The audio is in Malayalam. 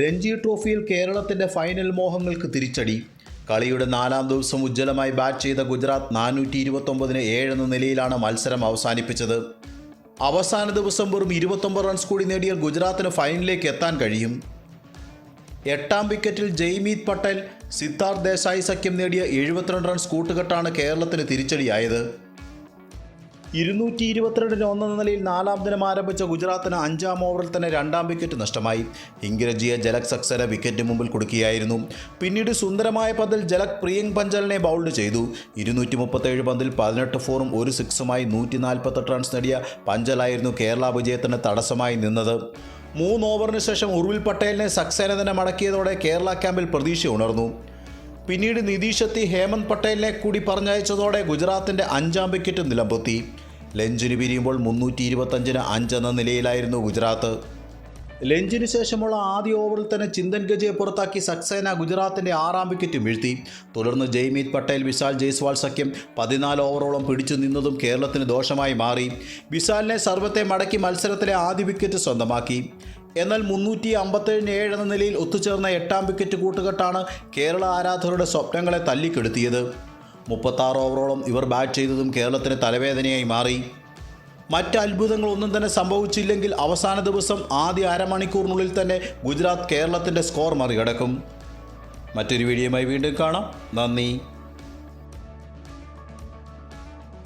രഞ്ജി ട്രോഫിയിൽ കേരളത്തിന്റെ ഫൈനൽ മോഹങ്ങൾക്ക് തിരിച്ചടി. കളിയുടെ നാലാം ദിവസം ഉജ്ജ്വലമായി ബാറ്റ് ചെയ്ത ഗുജറാത്ത് നാനൂറ്റി ഇരുപത്തൊമ്പതിന് ഏഴെന്ന നിലയിലാണ് മത്സരം അവസാനിപ്പിച്ചത്. അവസാന ദിവസം വെറും ഇരുപത്തൊമ്പത് റൺസ് കൂടി നേടിയാൽ ഗുജറാത്തിന് ഫൈനലിലേക്ക് എത്താൻ കഴിയും. എട്ടാം വിക്കറ്റിൽ ജയ്മീത് പട്ടേൽ സിദ്ധാർത്ഥ് ദേശായി സഖ്യം നേടിയ എഴുപത്തിരണ്ട് റൺസ് കൂട്ടുകെട്ടാണ് കേരളത്തിന് തിരിച്ചടിയായത്. ഇരുന്നൂറ്റി ഇരുപത്തിരണ്ടിന് ഒന്നെന്ന നിലയിൽ നാലാം ദിനം ആരംഭിച്ച ഗുജറാത്തിന് അഞ്ചാം ഓവറിൽ തന്നെ രണ്ടാം വിക്കറ്റ് നഷ്ടമായി. ഇംഗ്രജിയെ ജലക് സക്സന വിക്കറ്റിന് മുമ്പിൽ കൊടുക്കുകയായിരുന്നു പിന്നീട് സുന്ദരമായ പന്തിൽ ജലക് പ്രിയങ്ക് പഞ്ചലിനെ ബൗൾഡ് ചെയ്തു. ഇരുന്നൂറ്റി മുപ്പത്തേഴ് പന്തിൽ പതിനെട്ട് ഫോറും ഒരു സിക്സുമായി നൂറ്റി നാൽപ്പത്തെട്ട് റൺസ് നേടിയ പഞ്ചലായിരുന്നു കേരള വിജയത്തിന് തടസ്സമായി നിന്നത്. മൂന്ന് ഓവറിന് ശേഷം ഉർവിൽ പട്ടേലിനെ സക്സേന തന്നെ മടക്കിയതോടെ കേരള ക്യാമ്പിൽ പ്രതീക്ഷ ഉണർന്നു. പിന്നീട് നിതീഷ് എത്തി ഹേമന്ത് പട്ടേലിനെ കൂടി പറഞ്ഞയച്ചതോടെ ഗുജറാത്തിന്റെ അഞ്ചാം വിക്കറ്റ് നിലംപൊത്തി. ലഞ്ചിന് പിരിയുമ്പോൾ മുന്നൂറ്റി ഇരുപത്തഞ്ചിന് അഞ്ചെന്ന നിലയിലായിരുന്നു ഗുജറാത്ത്. ലഞ്ചിന് ശേഷമുള്ള ആദ്യ ഓവറിൽ തന്നെ ചിന്തൻ ഗജയെ പുറത്താക്കി സക്സേന ഗുജറാത്തിന്റെ ആറാം വിക്കറ്റ് വീഴ്ത്തി. തുടർന്ന് ജയ്മീത് പട്ടേൽ വിശാൽ ജയ്സ്വാൾ സഖ്യം പതിനാല് ഓവറോളം പിടിച്ചു നിന്നതും കേരളത്തിന് ദോഷമായി മാറി. വിശാലിനെ സർവത്തെ മടക്കി മത്സരത്തിലെ ആദ്യ വിക്കറ്റ് സ്വന്തമാക്കി. എന്നാൽ മുന്നൂറ്റി അമ്പത്തേഴിന് ഏഴ് എന്ന നിലയിൽ ഒത്തുചേർന്ന എട്ടാം വിക്കറ്റ് കൂട്ടുകെട്ടാണ് കേരള ആരാധകരുടെ സ്വപ്നങ്ങളെ തല്ലിക്കെടുത്തിയത്. മുപ്പത്താറ് ഓവറോളം ഇവർ ബാറ്റ് ചെയ്തതും കേരളത്തിന് തലവേദനയായി മാറി. മറ്റ് അത്ഭുതങ്ങളൊന്നും തന്നെ സംഭവിച്ചില്ലെങ്കിൽ അവസാന ദിവസം ആദ്യ അരമണിക്കൂറിനുള്ളിൽ തന്നെ ഗുജറാത്ത് കേരളത്തിന്റെ സ്കോർ മറികടക്കും. മറ്റൊരു വീഡിയോയുമായി വീണ്ടും കാണാം. നന്ദി.